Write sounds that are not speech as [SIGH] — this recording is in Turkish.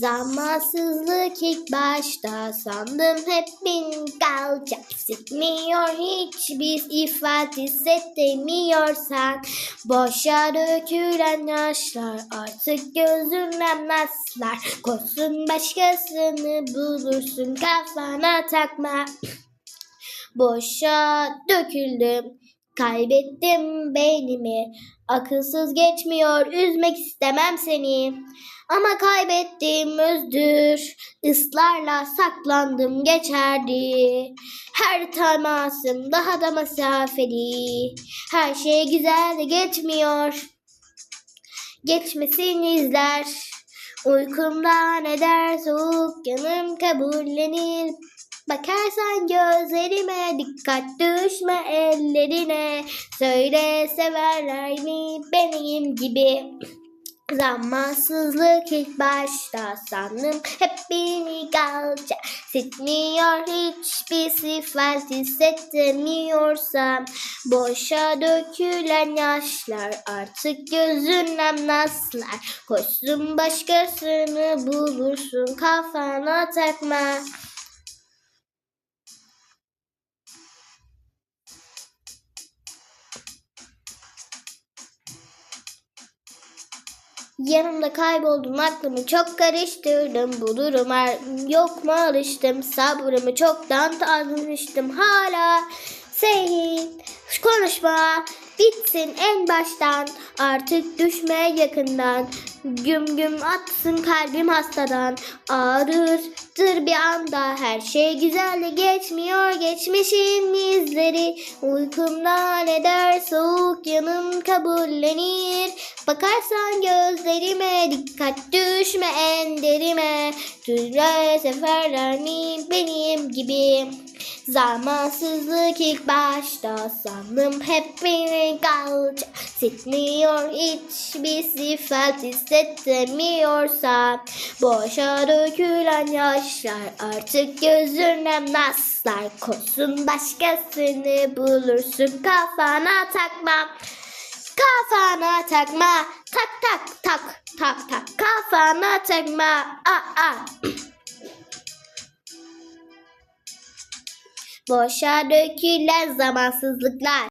Zamansızlık ilk başta sandım. Hep bin kalacak Sıkmıyor hiç biz ifade hissedemiyorsan Boşa dökülen yaşlar artık gözünden naslar Koşsun başkasını bulursun kafana takma. [CLEARS THROAT] Boşa döküldüm Kaybettim beynimi. Akılsız geçmiyor üzmek istemem seni. Ama kaybettiğim özdür. Islarla saklandım geçerdi. Her temasım daha da mesafeli. Her şey güzel de geçmiyor. Geçmesini izler. Uykumda ne der? Soğuk yanım kabullenir Bakarsan gözlerime dikkat düşme ellerine. Söyle severler mi benim gibi? Zamansızlık ilk başta sandım. Hep beni galca Sitmiyor. Hiçbir sıfat hissedemiyorsam Boşa dökülen yaşlar artık gözünden naslar. Koşsun başkasını bulursun kafana takma Yanımda kayboldun aklımı çok karıştırdım. Bu duruma yok mu alıştım? Sabrımı çoktan tanımıştım. Hala senin konuşma bitsin en baştan. Artık düşme yakından. Güm güm atsın kalbim hastadan. Ağrırdır bir anda. Her şey güzel de geçmiyor. Geçmişin izleri. Uykumda ne der soğuk yanım kabullenir Bakarsan gözlerime dikkat düşme en derime Türlü seferler mi benim gibi. Zamansızlık ilk başta sandım hep beni kalacak Sitmiyor hiçbir sıfat hissedemiyorsa Boşa dökülen yaşlar artık gözünden naslar Koşsun başkasını bulursun kafana takma Kafana takma. Tak tak tak tak tak. Kafana takma. A a. [CLEARS THROAT] Boşa dökülen zamansızlıklar